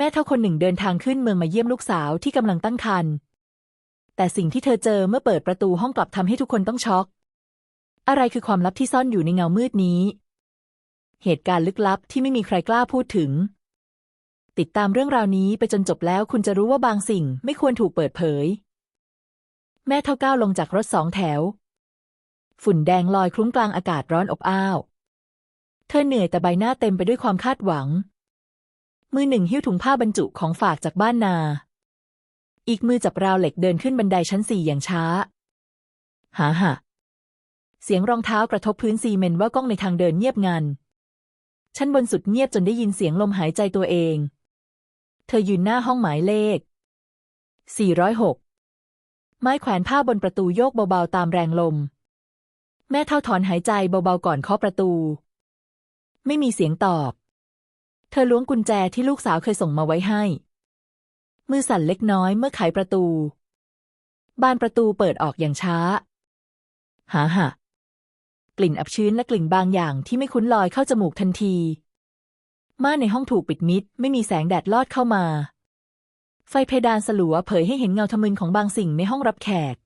แม่เท่าคนหนึ่งเดินทางขึ้นเมืองมาเยี่ยมลูกสาวที่กำลังตั้งครรภ์แต่สิ่งที่เธอเจอเมื่อเปิดประตูห้องกลับทำให้ทุกคนต้องช็อก อะไรคือความลับที่ซ่อนอยู่ในเงามืดนี้ เหตุการณ์ลึกลับที่ไม่มีใครกล้าพูดถึง ติดตามเรื่องราวนี้ไปจนจบแล้วคุณจะรู้ว่าบางสิ่งไม่ควรถูกเปิดเผย แม่เท่าก้าวลงจากรถสองแถว ฝุ่นแดงลอยคลุ้งกลางอากาศร้อนอบอ้าว เธอเหนื่อยแต่ใบหน้าเต็มไปด้วยความคาดหวัง มือหนึ่งหิ้วถุงผ้าบรรจุของฝากจากบ้านนา อีกมือจับราวเหล็กเดินขึ้นบันไดชั้นสี่อย่างช้า หาหะเสียงรองเท้ากระทบพื้นซีเมนต์ว่ากล้องในทางเดินเงียบงัน ชั้นบนสุดเงียบจนได้ยินเสียงลมหายใจตัวเอง เธอยืนหน้าห้องหมายเลข 406 ไม้แขวนผ้าบนประตูโยกเบาๆตามแรงลม แม่เท่าถอนหายใจเบาๆก่อนเคาะประตู ไม่มีเสียงตอบ เธอล้วงกุญแจที่ลูกสาวเคยส่งมาไว้ให้ มือสั่นเล็กน้อยเมื่อไขประตู บานประตูเปิดออกอย่างช้า หาหะกลิ่นอับชื้นและกลิ่นบางอย่างที่ไม่คุ้นลอยเข้าจมูกทันที ม่านในห้องถูกปิดมิด ไม่มีแสงแดดลอดเข้ามา ไฟเพดานสลัวเผยให้เห็นเงาทะมึนของบางสิ่งในห้องรับแขก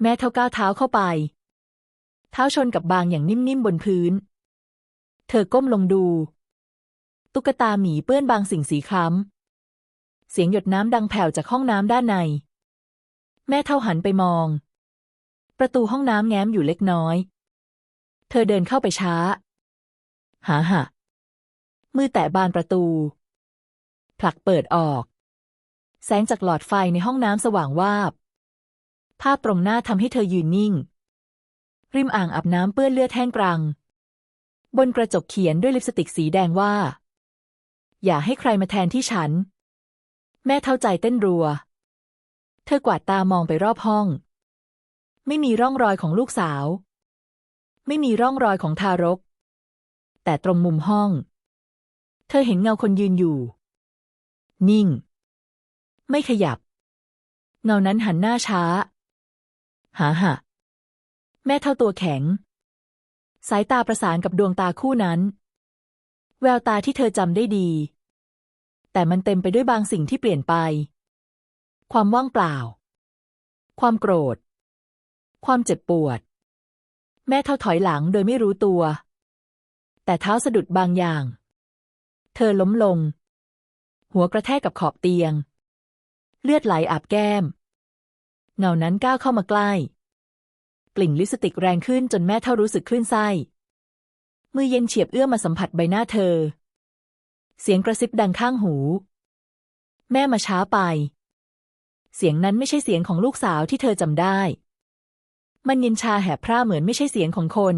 แม่เท่าก้าวเท้าเข้าไป เท้าชนกับบางอย่างนิ่มๆบนพื้น เธอก้มลงดู ตุ๊กตาหมีเปื้อนบางสิ่งสีคล้ำ เสียงหยดน้ำดังแผ่วจากห้องน้ำด้านใน แม่เท่าหันไปมอง ประตูห้องน้ำแง้มอยู่เล็กน้อย เธอเดินเข้าไปช้า หาหะมือแตะบานประตู ผลักเปิดออก แสงจากหลอดไฟในห้องน้ำสว่างวาบ ภาพตรงหน้าทำให้เธอยืนนิ่ง ริมอ่างอาบน้ำเปื้อนเลือดแห้งกรัง บนกระจกเขียนด้วยลิปสติกสีแดงว่า อย่าให้ใครมาแทนที่ฉัน แม่เท่าใจเต้นรัว เธอกวาดตามองไปรอบห้อง ไม่มีร่องรอยของลูกสาว ไม่มีร่องรอยของทารก แต่ตรงมุมห้อง เธอเห็นเงาคนยืนอยู่ นิ่ง ไม่ขยับ เงานั้นหันหน้าช้า หาหะแม่เท่าตัวแข็ง สายตาประสานกับดวงตาคู่นั้น แววตาที่เธอจำได้ดี แต่มันเต็มไปด้วยบางสิ่งที่เปลี่ยนไป ความว่างเปล่า ความโกรธ ความเจ็บปวด แม่เท่าถอยหลังโดยไม่รู้ตัว แต่เท้าสะดุดบางอย่าง เธอล้มลง หัวกระแทกกับขอบเตียง เลือดไหลอาบแก้ม เงานั้นก้าวเข้ามาใกล้ กลิ่นลิปสติกแรงขึ้นจนแม่เท่ารู้สึกคลื่นไส้ มือเย็นเฉียบเอื้อมมาสัมผัสใบหน้าเธอ เสียงกระซิบดังข้างหู แม่มาช้าไป เสียงนั้นไม่ใช่เสียงของลูกสาวที่เธอจำได้ มันเย็นชาแหบพร่าเหมือนไม่ใช่เสียงของคน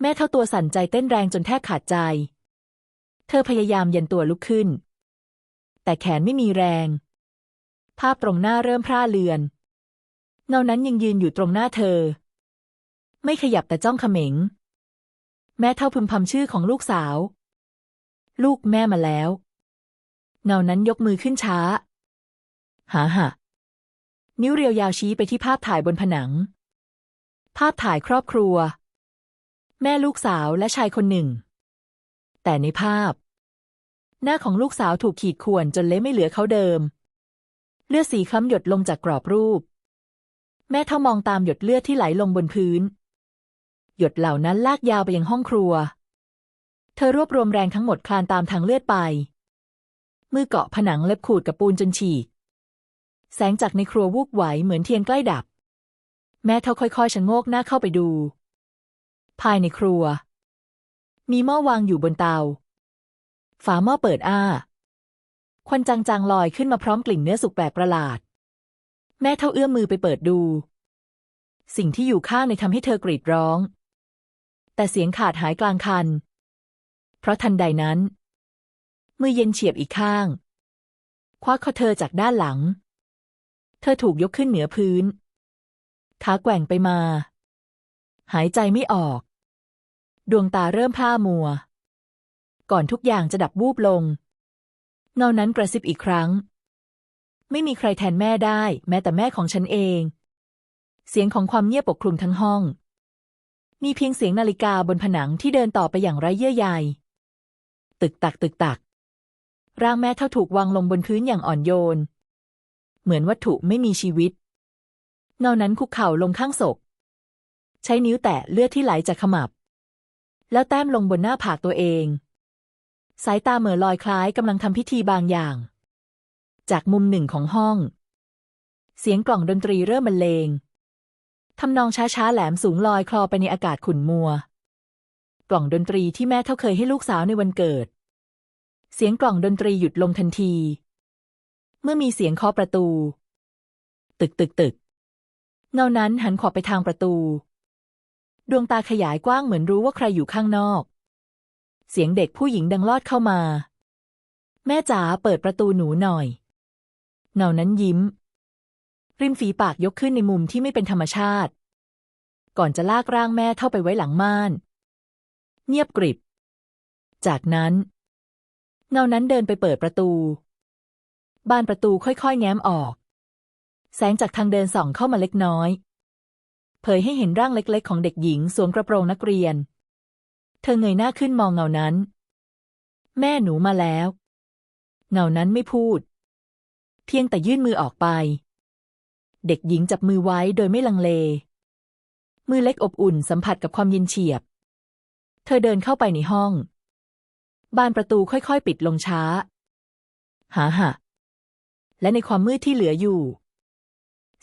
แม่เท่าตัวสั่นใจเต้นแรงจนแทบขาดใจ เธอพยายามเย็นตัวลุกขึ้น แต่แขนไม่มีแรง ภาพตรงหน้าเริ่มพร่าเลือน เงานั้นยังยืนอยู่ตรงหน้าเธอ ไม่ขยับแต่จ้องเขม็ง แม่เท่าพึมพำชื่อของลูกสาว ลูกแม่มาแล้ว เงานั้นยกมือขึ้นช้า หาหะนิ้วเรียวยาวชี้ไปที่ภาพถ่ายบนผนัง ภาพถ่ายครอบครัว แม่ลูกสาวและชายคนหนึ่ง แต่ในภาพ หน้าของลูกสาวถูกขีดข่วนจนเละไม่เหลือเขาเดิม เลือดสีคล้ำหยดลงจากกรอบรูป แม่เท่ามองตามหยดเลือดที่ไหลลงบนพื้น หยดเหล่านั้นลากยาวไปยังห้องครัว เธอรวบรวมแรงทั้งหมดคลานตามทางเลือดไป มือเกาะผนังเล็บขูดกับปูนจนฉีก แสงจากในครัววูบไหวเหมือนเทียนใกล้ดับ แม่เท่าค่อยๆชะโงกหน้าเข้าไปดู ภายในครัว มีหม้อวางอยู่บนเตา ฝาหม้อเปิดอ้า ควันจางๆลอยขึ้นมาพร้อมกลิ่นเนื้อสุกแปลกประหลาด แม่เท่าเอื้อมมือไปเปิดดู สิ่งที่อยู่ข้างในทำให้เธอกรีดร้อง แต่เสียงขาดหายกลางคัน เพราะทันใดนั้น มือเย็นเฉียบอีกข้าง คว้าคอเธอจากด้านหลัง เธอถูกยกขึ้นเหนือพื้น ขาแกว่งไปมา หายใจไม่ออก ดวงตาเริ่มพร่ามัว ก่อนทุกอย่างจะดับวูบลง เงานั้นกระซิบอีกครั้ง ไม่มีใครแทนแม่ได้ แม้แต่แม่ของฉันเอง เสียงของความเงียบปกคลุมทั้งห้อง มีเพียงเสียงนาฬิกาบนผนังที่เดินต่อไปอย่างไร้เยื่อใย ตึกตักตึกตัก ร่างแม่เท่าถูกวางลงบนพื้นอย่างอ่อนโยน เหมือนวัตถุไม่มีชีวิต เงานั้นคุกเข่าลงข้างศพ ใช้นิ้วแตะเลือดที่ไหลจากขมับ แล้วแต้มลงบนหน้าผากตัวเอง สายตาเหม่อลอยคล้ายกำลังทำพิธีบางอย่าง จากมุมหนึ่งของห้อง เสียงกล่องดนตรีเริ่มบรรเลง ทำนองช้าๆแหลมสูงลอยคลอไปในอากาศขุ่นมัว กล่องดนตรีที่แม่เท่าเคยให้ลูกสาวในวันเกิด เสียงกล่องดนตรีหยุดลงทันที เมื่อมีเสียงเคาะประตู ตึกตึกตึกเงานั้นหันขวบไปทางประตู ดวงตาขยายกว้างเหมือนรู้ว่าใครอยู่ข้างนอก เสียงเด็กผู้หญิงดังลอดเข้ามา แม่จ๋าเปิดประตูหนูหน่อย เงานั้นยิ้ม ริมฝีปากยกขึ้นในมุมที่ไม่เป็นธรรมชาติ ก่อนจะลากร่างแม่เท่าไปไว้หลังม่าน เงียบกริบ จากนั้น เงานั้นเดินไปเปิดประตู บานประตูค่อยๆ แง้มออก แสงจากทางเดินส่องเข้ามาเล็กน้อย เผยให้เห็นร่างเล็กๆ ของเด็กหญิงสวมกระโปรงนักเรียน เธอเงยหน้าขึ้นมองเงานั้น แม่หนูมาแล้ว เงานั้นไม่พูด เพียงแต่ยื่นมือออกไป เด็กหญิงจับมือไว้โดยไม่ลังเล มือเล็กอบอุ่นสัมผัสกับความเย็นเฉียบ เธอเดินเข้าไปในห้อง บานประตูค่อยๆ ปิดลงช้า หาหะและในความมืดที่เหลืออยู่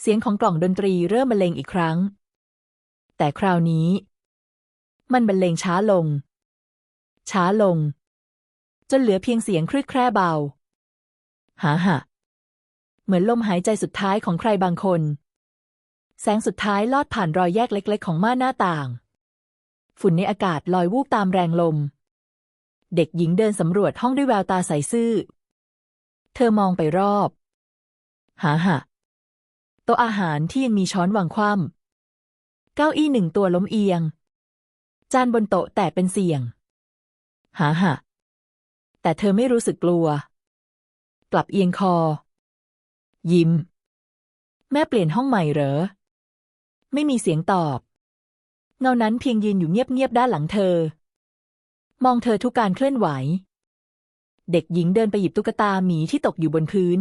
เสียงของกล่องดนตรีเริ่มบรรเลงอีกครั้ง แต่คราวนี้ มันบรรเลงช้าลง ช้าลง จนเหลือเพียงเสียงครืดแคร่เบา หาหะ เหมือนลมหายใจสุดท้ายของใครบางคน แสงสุดท้ายลอดผ่านรอยแยกเล็กๆ ของม่านหน้าต่าง ฝุ่นในอากาศลอยวูบตามแรงลม เด็กหญิงเดินสำรวจห้องด้วยแววตาใสซื่อ เธอมองไปรอบ หาหะโต๊ะอาหารที่ยังมีช้อนวางคว่ำเก้าอี้หนึ่งตัวล้มเอียง จานบนโต๊ะแตกเป็นเสี่ยง หาหะแต่เธอไม่รู้สึกกลัว กลับเอียงคอ ยิ้ม แม่เปลี่ยนห้องใหม่เหรอ ไม่มีเสียงตอบ เงานั้นเพียงยืนอยู่เงียบๆด้านหลังเธอ มองเธอทุกการเคลื่อนไหว เด็กหญิงเดินไปหยิบตุ๊กตาหมีที่ตกอยู่บนพื้น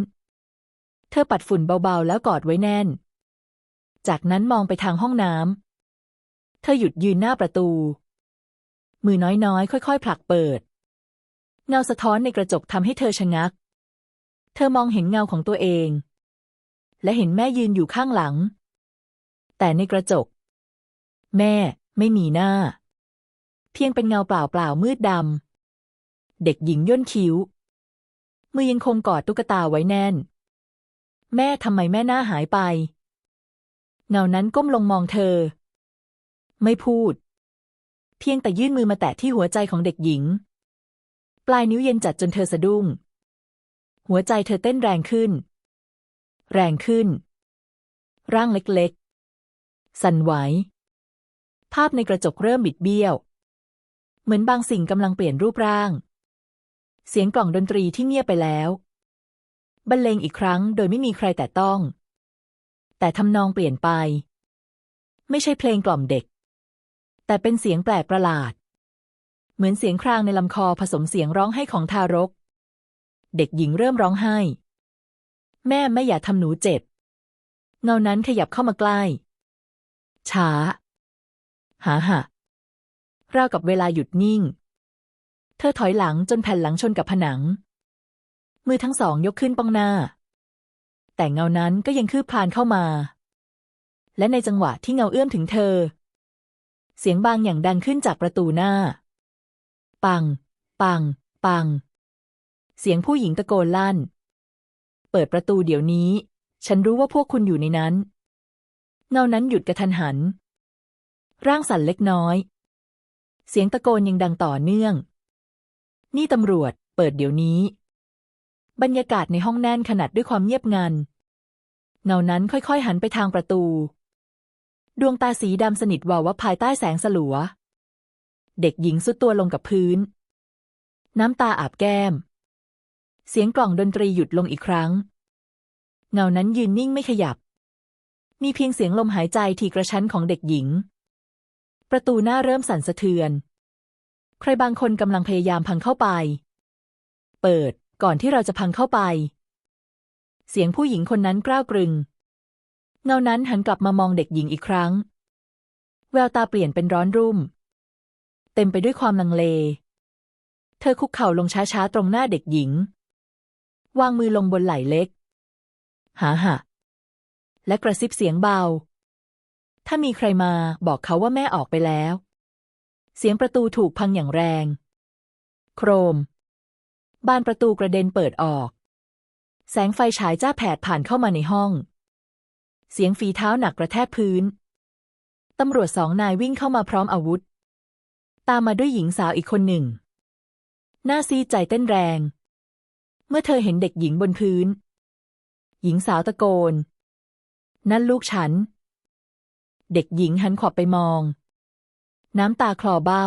เธอปัดฝุ่นเบาๆแล้วกอดไว้แน่น จากนั้นมองไปทางห้องน้ำเธอหยุดยืนหน้าประตู มือน้อยๆ ค่อยๆผลักเปิด เงาสะท้อนในกระจกทำให้เธอชะงักเธอมองเห็นเงาของตัวเอง และเห็นแม่ยืนอยู่ข้างหลัง แต่ในกระจก แม่ไม่มีหน้า เพียงเป็นเงาเปล่าๆมืดดำ เด็กหญิงย่นคิ้ว มือยังคงกอดตุ๊กตาไว้แน่น แม่ทำไมแม่หน้าหายไป เงานั้นก้มลงมองเธอ ไม่พูด เพียงแต่ยื่นมือมาแตะที่หัวใจของเด็กหญิง ปลายนิ้วเย็นจัดจนเธอสะดุ้ง หัวใจเธอเต้นแรงขึ้น แรงขึ้น ร่างเล็กๆ สั่นไหว ภาพในกระจกเริ่มบิดเบี้ยว เหมือนบางสิ่งกำลังเปลี่ยนรูปร่าง เสียงกล่องดนตรีที่เงียบไปแล้ว บรรเลงอีกครั้งโดยไม่มีใครแต่ต้อง แต่ทำนองเปลี่ยนไป ไม่ใช่เพลงกล่อมเด็ก แต่เป็นเสียงแปลกประหลาด เหมือนเสียงครางในลำคอผสมเสียงร้องไห้ของทารก เด็กหญิงเริ่มร้องไห้ แม่ไม่อย่าทำหนูเจ็บ เงานั้นขยับเข้ามาใกล้ ช้า หาหะราวกับเวลาหยุดนิ่ง เธอถอยหลังจนแผ่นหลังชนกับผนัง มือทั้งสองยกขึ้นป้องหน้า แต่เงานั้นก็ยังคืบคลานเข้ามา และในจังหวะที่เงาเอื้อมถึงเธอ เสียงบางอย่างดังขึ้นจากประตูหน้า ปัง ปัง ปัง เสียงผู้หญิงตะโกนลั่น เปิดประตูเดี๋ยวนี้ ฉันรู้ว่าพวกคุณอยู่ในนั้น เงานั้นหยุดกระทันหัน ร่างสั่นเล็กน้อย เสียงตะโกนยังดังต่อเนื่อง นี่ตำรวจ เปิดเดี๋ยวนี้ บรรยากาศในห้องแน่นขนาดด้วยความเงียบงัน เงานั้นค่อยๆหันไปทางประตู ดวงตาสีดำสนิทวาววับภายใต้แสงสลัว เด็กหญิงสุดตัวลงกับพื้น น้ำตาอาบแก้ม เสียงกล่องดนตรีหยุดลงอีกครั้ง เงานั้นยืนนิ่งไม่ขยับ มีเพียงเสียงลมหายใจที่กระชั้นของเด็กหญิง ประตูหน้าเริ่มสั่นสะเทือน ใครบางคนกำลังพยายามพังเข้าไป เปิดก่อนที่เราจะพังเข้าไป เสียงผู้หญิงคนนั้นกล้าวกรึง เงานั้นหันกลับมามองเด็กหญิงอีกครั้ง แววตาเปลี่ยนเป็นร้อนรุ่ม เต็มไปด้วยความลังเล เธอคุกเข่าลงช้าๆตรงหน้าเด็กหญิง วางมือลงบนไหล่เล็ก หาหะและกระซิบเสียงเบา ถ้ามีใครมาบอกเขาว่าแม่ออกไปแล้ว เสียงประตูถูกพังอย่างแรง โครม บานประตูกระเด็นเปิดออก แสงไฟฉายจ้าแผดผ่านเข้ามาในห้อง เสียงฝีเท้าหนักกระแทกพื้น ตำรวจสองนายวิ่งเข้ามาพร้อมอาวุธ ตามมาด้วยหญิงสาวอีกคนหนึ่ง หน้าซีใจเต้นแรง เมื่อเธอเห็นเด็กหญิงบนพื้น หญิงสาวตะโกน นั่นลูกฉัน เด็กหญิงหันขวับไปมอง น้ำตาคลอเบ้า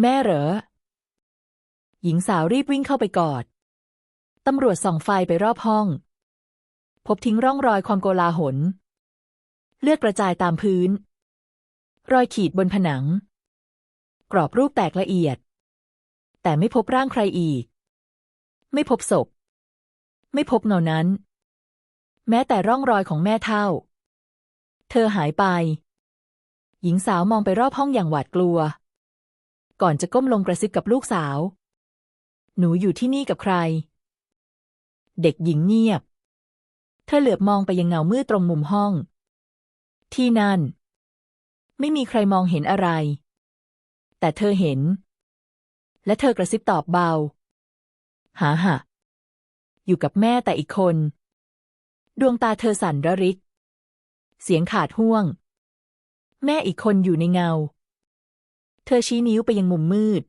แม่เหรอ หญิงสาวรีบวิ่งเข้าไปกอด ตำรวจส่องไฟไปรอบห้อง พบทิ้งร่องรอยความโกลาหล เลือดกระจายตามพื้น รอยขีดบนผนัง กรอบรูปแตกละเอียด แต่ไม่พบร่างใครอีก ไม่พบศพ ไม่พบเงานั้น แม้แต่ร่องรอยของแม่เท่า เธอหายไป หญิงสาวมองไปรอบห้องอย่างหวาดกลัว ก่อนจะก้มลงกระซิบกับลูกสาว หนูอยู่ที่นี่กับใคร เด็กหญิงเงียบ เธอเหลือบมองไปยังเงามืดตรงมุมห้อง ที่นั่น ไม่มีใครมองเห็นอะไร แต่เธอเห็น และเธอกระซิบตอบเบา หาหะอยู่กับแม่แต่อีกคน ดวงตาเธอสั่นระริก เสียงขาดห่วง แม่อีกคนอยู่ในเงา เธอชี้นิ้วไปยังมุมมืด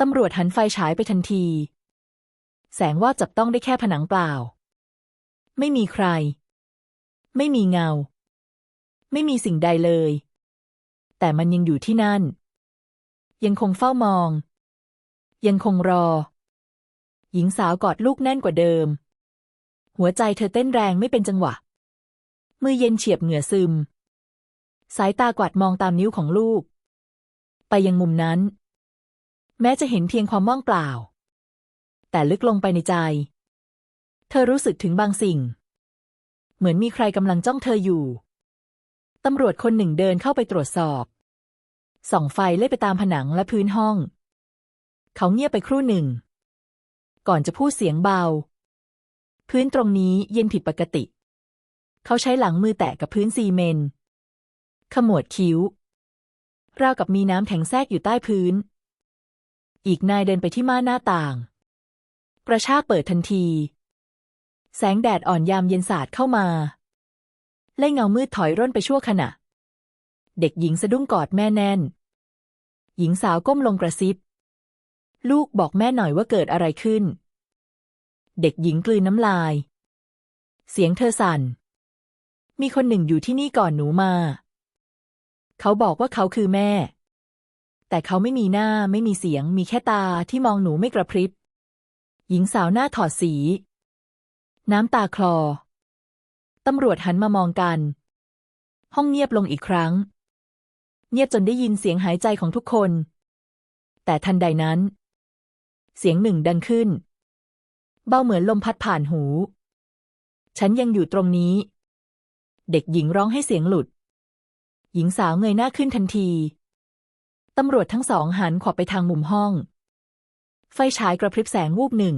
ตำรวจหันไฟฉายไปทันที แสงว่าจับต้องได้แค่ผนังเปล่า ไม่มีใคร ไม่มีเงา ไม่มีสิ่งใดเลย แต่มันยังอยู่ที่นั่น ยังคงเฝ้ามอง ยังคงรอ หญิงสาวกอดลูกแน่นกว่าเดิม หัวใจเธอเต้นแรงไม่เป็นจังหวะ มือเย็นเฉียบเหงื่อซึม สายตากวาดมองตามนิ้วของลูก ไปยังมุมนั้น แม้จะเห็นเพียงความว่างเปล่า แต่ลึกลงไปในใจ เธอรู้สึกถึงบางสิ่ง เหมือนมีใครกำลังจ้องเธออยู่ ตำรวจคนหนึ่งเดินเข้าไปตรวจสอบ ส่องไฟเล่ไปตามผนังและพื้นห้อง เขาเงียบไปครู่หนึ่ง ก่อนจะพูดเสียงเบา พื้นตรงนี้เย็นผิดปกติ เขาใช้หลังมือแตะกับพื้นซีเมนต์ขมวดคิ้ว ราวกับมีน้ำแข็งแทรกอยู่ใต้พื้น อีกนายเดินไปที่ม่านหน้าต่าง กระชากเปิดทันที แสงแดดอ่อนยามเย็นสาดเข้ามาไล่เงามืดถอยร่นไปชั่วขณะ เด็กหญิงสะดุ้งกอดแม่แน่น หญิงสาวก้มลงกระซิบ ลูกบอกแม่หน่อยว่าเกิดอะไรขึ้น เด็กหญิงกลืนน้ำลาย เสียงเธอสั่น มีคนหนึ่งอยู่ที่นี่ก่อนหนูมา เขาบอกว่าเขาคือแม่ แต่เขาไม่มีหน้าไม่มีเสียง มีแค่ตาที่มองหนูไม่กระพริบ หญิงสาวหน้าถอดสี น้ำตาคลอ ตำรวจหันมามองกัน ห้องเงียบลงอีกครั้ง เงียบจนได้ยินเสียงหายใจของทุกคนแต่ทันใดนั้น เสียงหนึ่งดังขึ้น เบาเหมือนลมพัดผ่านหู ฉันยังอยู่ตรงนี้ เด็กหญิงร้องให้เสียงหลุด หญิงสาวเงยหน้าขึ้นทันที ตำรวจทั้งสองหันขวับไปทางมุมห้อง ไฟฉายกระพริบแสงวูบหนึ่ง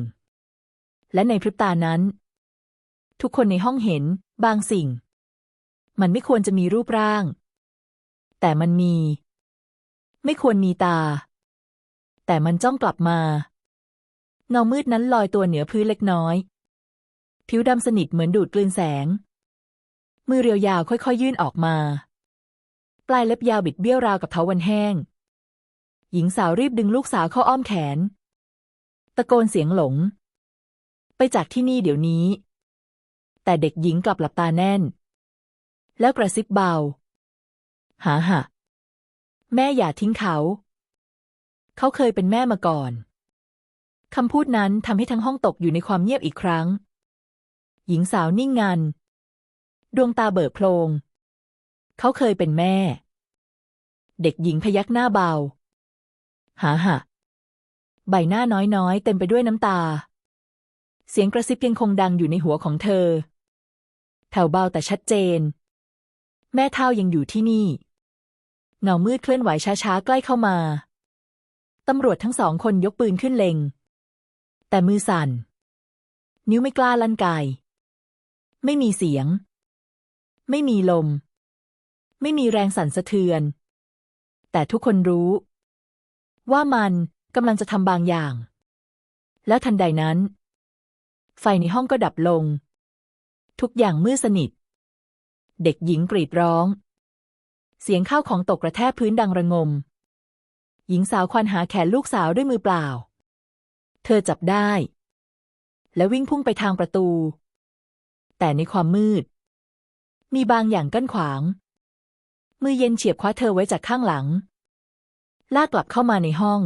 และในพริบตานั้น ทุกคนในห้องเห็นบางสิ่ง มันไม่ควรจะมีรูปร่าง แต่มันมี ไม่ควรมีตา แต่มันจ้องกลับมา เงามืดนั้นลอยตัวเหนือพื้นเล็กน้อย ผิวดำสนิทเหมือนดูดกลืนแสง มือเรียวยาวค่อยๆยื่นออกมา ปลายเล็บยาวบิดเบี้ยวราวกับเถาวันแห้ง หญิงสาวรีบดึงลูกสาวเข้าอ้อมแขน ตะโกนเสียงหลง ไปจากที่นี่เดี๋ยวนี้ แต่เด็กหญิงกลับหลับตาแน่น แล้วกระซิบเบา หาหะแม่อย่าทิ้งเขา เขาเคยเป็นแม่มาก่อน คำพูดนั้นทำให้ทั้งห้องตกอยู่ในความเงียบอีกครั้ง หญิงสาวนิ่งงัน ดวงตาเบิกโพลง เขาเคยเป็นแม่ เด็กหญิงพยักหน้าเบา หาหะใบหน้าน้อยๆ เต็มไปด้วยน้ำตา เสียงกระซิบยังคงดังอยู่ในหัวของเธอ แถวเบาแต่ชัดเจน แม่เท่ายังอยู่ที่นี่ เงามืดเคลื่อนไหวช้าๆ ใกล้เข้ามา ตำรวจทั้งสองคนยกปืนขึ้นเล็ง แต่มือสั่น นิ้วไม่กล้าลั่นไกไม่มีเสียง ไม่มีลม ไม่มีแรงสั่นสะเทือน แต่ทุกคนรู้ ว่ามันกำลังจะทำบางอย่าง แล้วทันใดนั้น ไฟในห้องก็ดับลง ทุกอย่างมืดสนิท เด็กหญิงกรีดร้อง เสียงข้าวของตกกระแทกพื้นดังระงม หญิงสาวควานหาแขนลูกสาวด้วยมือเปล่า เธอจับได้ และวิ่งพุ่งไปทางประตู แต่ในความมืด มีบางอย่างกั้นขวาง มือเย็นเฉียบคว้าเธอไว้จากข้างหลัง ลากกลับเข้ามาในห้อง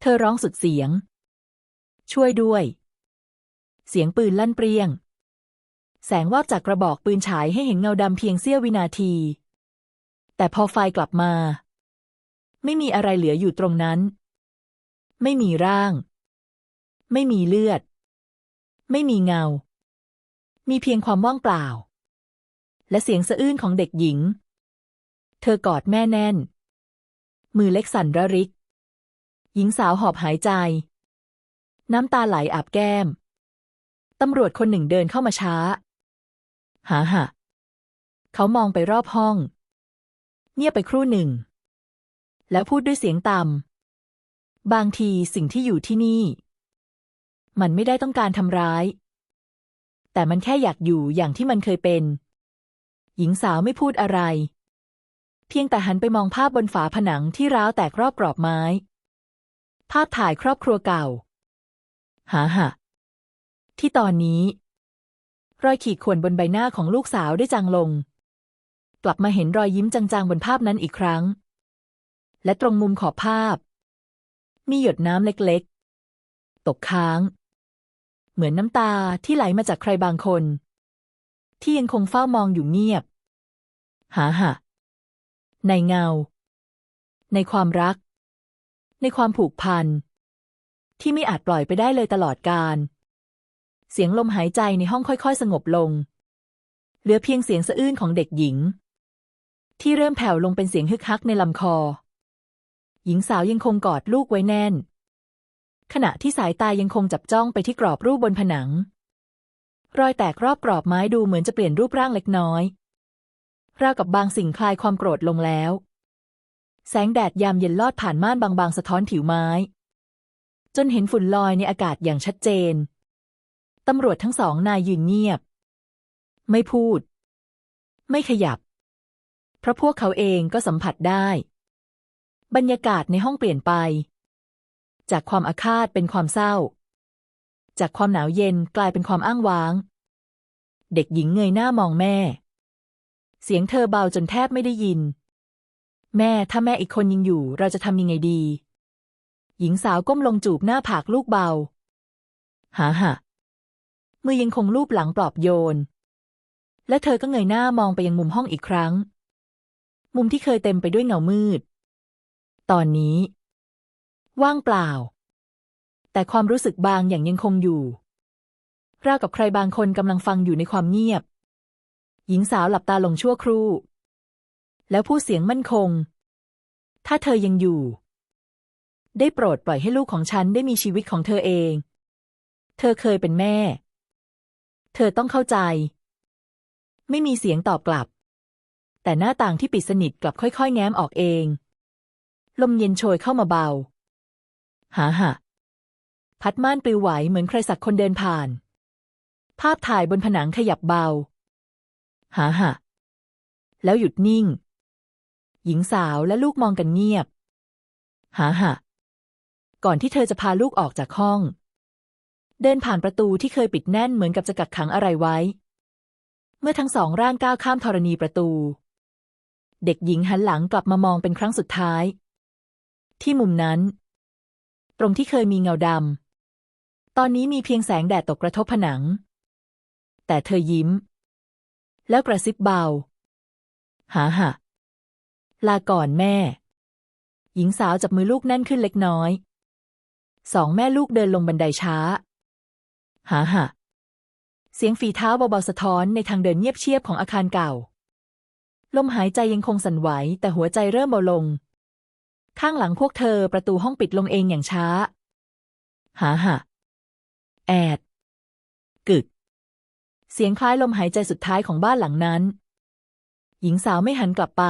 เธอร้องสุดเสียง ช่วยด้วย เสียงปืนลั่นเปรียง แสงวาบจากกระบอกปืนฉายให้เห็นเงาดำเพียงเสี้ยววินาที แต่พอไฟกลับมา ไม่มีอะไรเหลืออยู่ตรงนั้นไม่มีร่าง ไม่มีเลือด ไม่มีเงา มีเพียงความว่างเปล่า และเสียงสะอื้นของเด็กหญิง เธอกอดแม่แน่น มือเล็กสั่นระริก หญิงสาวหอบหายใจ น้ำตาไหลอาบแก้ม ตำรวจคนหนึ่งเดินเข้ามาช้า หาหะเขามองไปรอบห้อง เงียบไปครู่หนึ่ง แล้วพูดด้วยเสียงต่ำบางทีสิ่งที่อยู่ที่นี่ มันไม่ได้ต้องการทำร้าย แต่มันแค่อยากอยู่อย่างที่มันเคยเป็น หญิงสาวไม่พูดอะไร เพียงแต่หันไปมองภาพบนฝาผนังที่ร้าวแตกรอบกรอบไม้ ภาพถ่ายครอบครัวเก่า หาหะที่ตอนนี้ รอยขีดข่วนบนใบหน้าของลูกสาวได้จางลง กลับมาเห็นรอยยิ้มจางๆบนภาพนั้นอีกครั้ง และตรงมุมขอบภาพ มีหยดน้ำเล็กๆ ตกค้าง เหมือนน้ำตาที่ไหลมาจากใครบางคน ที่ยังคงเฝ้ามองอยู่เงียบ หาหะ ในเงา ในความรัก ในความผูกพัน ที่ไม่อาจปล่อยไปได้เลยตลอดกาลเสียงลมหายใจในห้องค่อยๆ สงบลง เหลือเพียงเสียงสะอื้นของเด็กหญิง ที่เริ่มแผ่วลงเป็นเสียงฮึกฮักในลำคอ หญิงสาวยังคงกอดลูกไว้แน่น ขณะที่สายตายังคงจับจ้องไปที่กรอบรูปบนผนัง รอยแตกรอบกรอบไม้ดูเหมือนจะเปลี่ยนรูปร่างเล็กน้อย ราวกับบางสิ่งคลายความโกรธลงแล้ว แสงแดดยามเย็นลอดผ่านม่านบางๆสะท้อนผิวไม้ จนเห็นฝุ่นลอยในอากาศอย่างชัดเจน ตำรวจทั้งสองนายยืนเงียบ ไม่พูด ไม่ขยับ เพราะพวกเขาเองก็สัมผัสได้ บรรยากาศในห้องเปลี่ยนไป จากความอาฆาตเป็นความเศร้า จากความหนาวเย็นกลายเป็นความอ้างว้าง เด็กหญิงเงยหน้ามองแม่ เสียงเธอเบาจนแทบไม่ได้ยิน แม่ถ้าแม่อีกคนยังอยู่ เราจะทำยังไงดี หญิงสาวก้มลงจูบหน้าผากลูกเบาหาหะมือยังคงลูบหลังปลอบโยน และเธอก็เงยหน้ามองไปยังมุมห้องอีกครั้ง มุมที่เคยเต็มไปด้วยเงามืด ตอนนี้ ว่างเปล่า แต่ความรู้สึกบางอย่างยังคงอยู่ราวกับใครบางคนกำลังฟังอยู่ในความเงียบ หญิงสาวหลับตาลงชั่วครู่ แล้วพูดเสียงมั่นคง ถ้าเธอยังอยู่ ได้โปรดปล่อยให้ลูกของฉันได้มีชีวิตของเธอเอง เธอเคยเป็นแม่ เธอต้องเข้าใจ ไม่มีเสียงตอบกลับ แต่หน้าต่างที่ปิดสนิทกลับค่อยๆ แง้มออกเอง ลมเย็นโชยเข้ามาเบา หาหะพัดม่านปลิวไหวเหมือนใครสักคนเดินผ่าน ภาพถ่ายบนผนังขยับเบา หาหะแล้วหยุดนิ่ง หญิงสาวและลูกมองกันเงียบ หาหะก่อนที่เธอจะพาลูกออกจากห้อง เดินผ่านประตูที่เคยปิดแน่นเหมือนกับจะกักขังอะไรไว้ เมื่อทั้งสองร่างก้าวข้ามธรณีประตู เด็กหญิงหันหลังกลับมามองเป็นครั้งสุดท้าย ที่มุมนั้น ตรงที่เคยมีเงาดำ ตอนนี้มีเพียงแสงแดดตกกระทบผนัง แต่เธอยิ้ม แล้วกระซิบเบา หาหะ ลาก่อนแม่ หญิงสาวจับมือลูกแน่นขึ้นเล็กน้อย สองแม่ลูกเดินลงบันไดช้า หาหะ เสียงฝีเท้าเบาๆสะท้อนในทางเดินเงียบเชียบของอาคารเก่า ลมหายใจยังคงสั่นไหวแต่หัวใจเริ่มเบาลง ข้างหลังพวกเธอประตูห้องปิดลงเองอย่างช้า หาหะแอด กึก เสียงคล้ายลมหายใจสุดท้ายของบ้านหลังนั้น หญิงสาวไม่หันกลับไป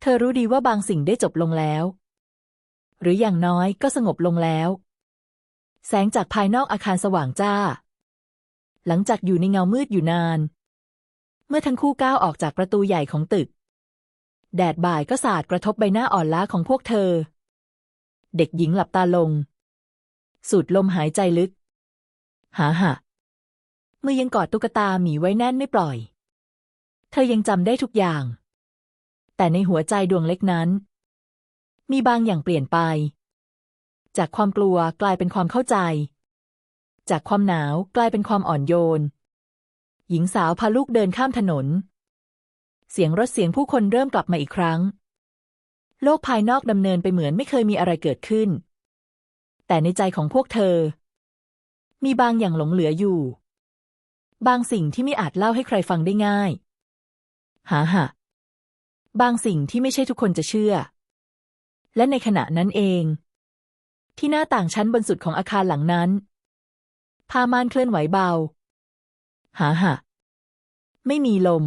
เธอรู้ดีว่าบางสิ่งได้จบลงแล้ว หรืออย่างน้อยก็สงบลงแล้ว แสงจากภายนอกอาคารสว่างจ้า หลังจากอยู่ในเงามืดอยู่นาน เมื่อทั้งคู่ก้าวออกจากประตูใหญ่ของตึก แดดบ่ายก็สาดกระทบใบหน้าอ่อนล้าของพวกเธอ เด็กหญิงหลับตาลง สูดลมหายใจลึก หาหะมือยังกอดตุ๊กตาหมีไว้แน่นไม่ปล่อย เธอยังจำได้ทุกอย่าง แต่ในหัวใจดวงเล็กนั้น มีบางอย่างเปลี่ยนไป จากความกลัวกลายเป็นความเข้าใจ จากความหนาวกลายเป็นความอ่อนโยน หญิงสาวพาลูกเดินข้ามถนน เสียงรถเสียงผู้คนเริ่มกลับมาอีกครั้ง โลกภายนอกดำเนินไปเหมือนไม่เคยมีอะไรเกิดขึ้น แต่ในใจของพวกเธอ มีบางอย่างหลงเหลืออยู่ บางสิ่งที่ไม่อาจเล่าให้ใครฟังได้ง่ายหาหะบางสิ่งที่ไม่ใช่ทุกคนจะเชื่อ และในขณะนั้นเอง ที่หน้าต่างชั้นบนสุดของอาคารหลังนั้นผ้ามานเคลื่อนไหวเบา หาหะไม่มีลม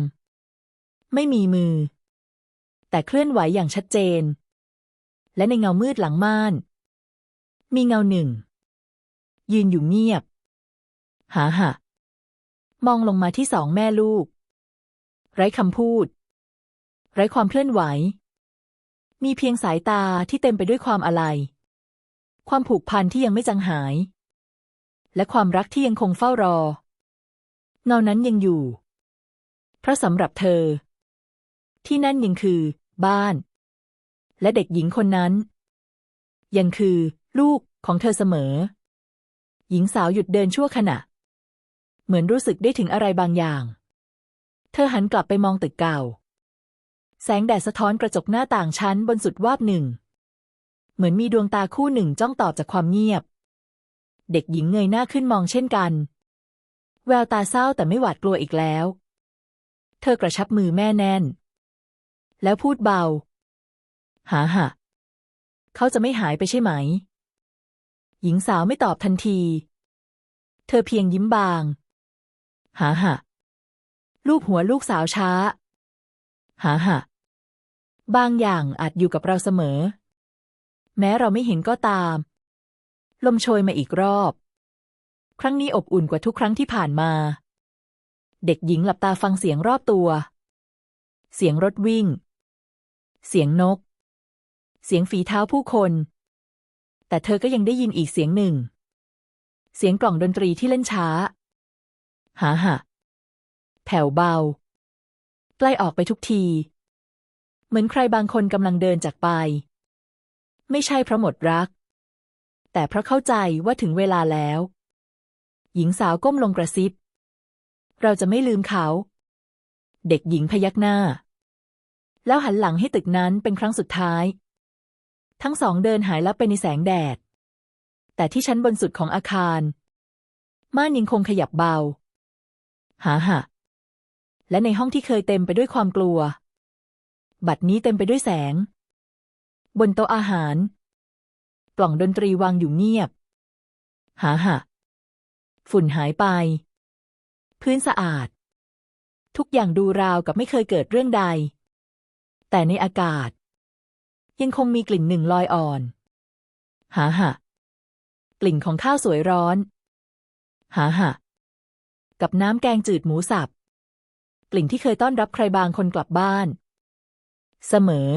ไม่มีมือ แต่เคลื่อนไหวอย่างชัดเจน และในเงามืดหลังม่าน มีเงาหนึ่ง ยืนอยู่เงียบ หาหะมองลงมาที่สองแม่ลูก ไร้คำพูด ไร้ความเคลื่อนไหว มีเพียงสายตาที่เต็มไปด้วยความอาลัยความผูกพันที่ยังไม่จางหาย และความรักที่ยังคงเฝ้ารอ เงานั้นยังอยู่ เพราะสำหรับเธอ ที่นั่นยังคือ บ้าน และเด็กหญิงคนนั้น ยังคือ ลูกของเธอเสมอ หญิงสาวหยุดเดินชั่วขณะ เหมือนรู้สึกได้ถึงอะไรบางอย่าง เธอหันกลับไปมองตึกเก่า แสงแดดสะท้อนกระจกหน้าต่างชั้นบนสุดวาบหนึ่ง เหมือนมีดวงตาคู่หนึ่งจ้องตอบจากความเงียบ เด็กหญิงเงยหน้าขึ้นมองเช่นกัน แววตาเศร้าแต่ไม่หวาดกลัวอีกแล้ว เธอกระชับมือแม่แน่น แล้วพูดเบา หาหะเขาจะไม่หายไปใช่ไหม หญิงสาวไม่ตอบทันที เธอเพียงยิ้มบาง หาหะลูบหัวลูกสาวช้า หาหะบางอย่างอาจอยู่กับเราเสมอ แม้เราไม่เห็นก็ตาม ลมโชยมาอีกรอบ ครั้งนี้อบอุ่นกว่าทุกครั้งที่ผ่านมา เด็กหญิงหลับตาฟังเสียงรอบตัว เสียงรถวิ่ง เสียงนก เสียงฝีเท้าผู้คน แต่เธอก็ยังได้ยินอีกเสียงหนึ่ง เสียงกล่องดนตรีที่เล่นช้า หาหะแผ่วเบา ใกล้ออกไปทุกที เหมือนใครบางคนกำลังเดินจากไป ไม่ใช่เพราะหมดรัก แต่เพราะเข้าใจว่าถึงเวลาแล้ว หญิงสาวก้มลงกระซิบ เราจะไม่ลืมเขา เด็กหญิงพยักหน้า แล้วหันหลังให้ตึกนั้นเป็นครั้งสุดท้าย ทั้งสองเดินหายลับไปในแสงแดด แต่ที่ชั้นบนสุดของอาคาร ม่านยังคงขยับเบา หาหะ และในห้องที่เคยเต็มไปด้วยความกลัว บัดนี้เต็มไปด้วยแสง บนโต๊ะอาหาร กล่องดนตรีวางอยู่เงียบ หาหะ ฝุ่นหายไป พื้นสะอาด ทุกอย่างดูราวกับไม่เคยเกิดเรื่องใด แต่ในอากาศ ยังคงมีกลิ่นหนึ่งลอยอ่อน หาหะ กลิ่นของข้าวสวยร้อน หาหะ กับน้ำแกงจืดหมูสับ กลิ่นที่เคยต้อนรับใครบางคนกลับบ้าน เสมอ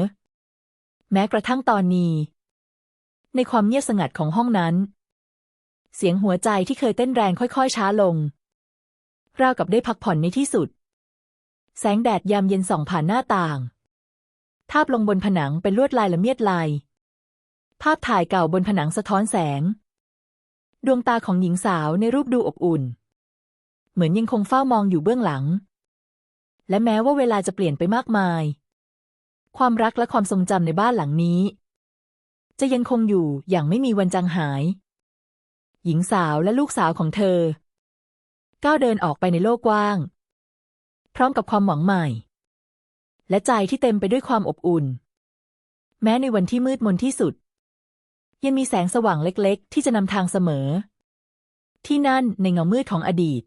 แม้กระทั่งตอนนี้ ในความเงียบสงัดของห้องนั้น เสียงหัวใจที่เคยเต้นแรงค่อยๆช้าลง ราวกับได้พักผ่อนในที่สุดแสงแดดยามเย็นส่องผ่านหน้าต่าง ทาบลงบนผนังเป็นลวดลายละเมียดลาย ภาพถ่ายเก่าบนผนังสะท้อนแสง ดวงตาของหญิงสาวในรูปดูอบอุ่น เหมือนยังคงเฝ้ามองอยู่เบื้องหลัง และแม้ว่าเวลาจะเปลี่ยนไปมากมาย ความรักและความทรงจำในบ้านหลังนี้ จะยังคงอยู่อย่างไม่มีวันจางหาย หญิงสาวและลูกสาวของเธอ ก้าวเดินออกไปในโลกกว้าง พร้อมกับความหวังใหม่ และใจที่เต็มไปด้วยความอบอุ่น แม้ในวันที่มืดมนที่สุด ยังมีแสงสว่างเล็กๆ ที่จะนำทางเสมอ ที่นั่นในเงามืดของอดีต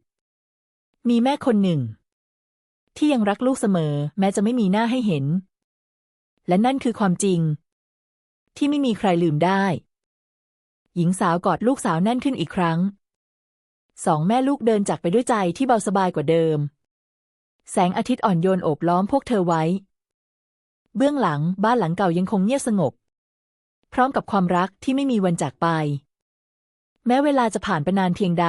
มีแม่คนหนึ่ง ที่ยังรักลูกเสมอ แม้จะไม่มีหน้าให้เห็น และนั่นคือความจริง ที่ไม่มีใครลืมได้ หญิงสาวกอดลูกสาวแน่นขึ้นอีกครั้งสองแม่ลูกเดินจากไปด้วยใจที่เบาสบายกว่าเดิม แสงอาทิตย์อ่อนโยนโอบล้อมพวกเธอไว้ เบื้องหลังบ้านหลังเก่ายังคงเงียบสงบ พร้อมกับความรักที่ไม่มีวันจากไป แม้เวลาจะผ่านไปนานเพียงใด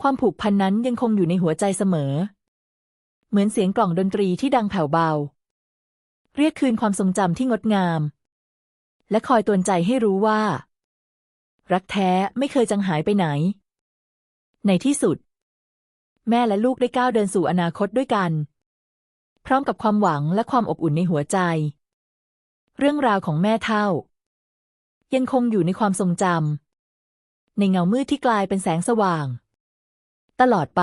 ความผูกพันนั้นยังคงอยู่ในหัวใจเสมอ เหมือนเสียงกล่องดนตรีที่ดังแผ่วเบา เรียกคืนความทรงจำที่งดงาม และคอยตือนใจให้รู้ว่า รักแท้ไม่เคยจางหายไปไหน ในที่สุด แม่และลูกได้ก้าวเดินสู่อนาคตด้วยกัน พร้อมกับความหวังและความอบอุ่นในหัวใจ เรื่องราวของแม่เท่า ยังคงอยู่ในความทรงจำในเงามืดที่กลายเป็นแสงสว่าง ตลอดไป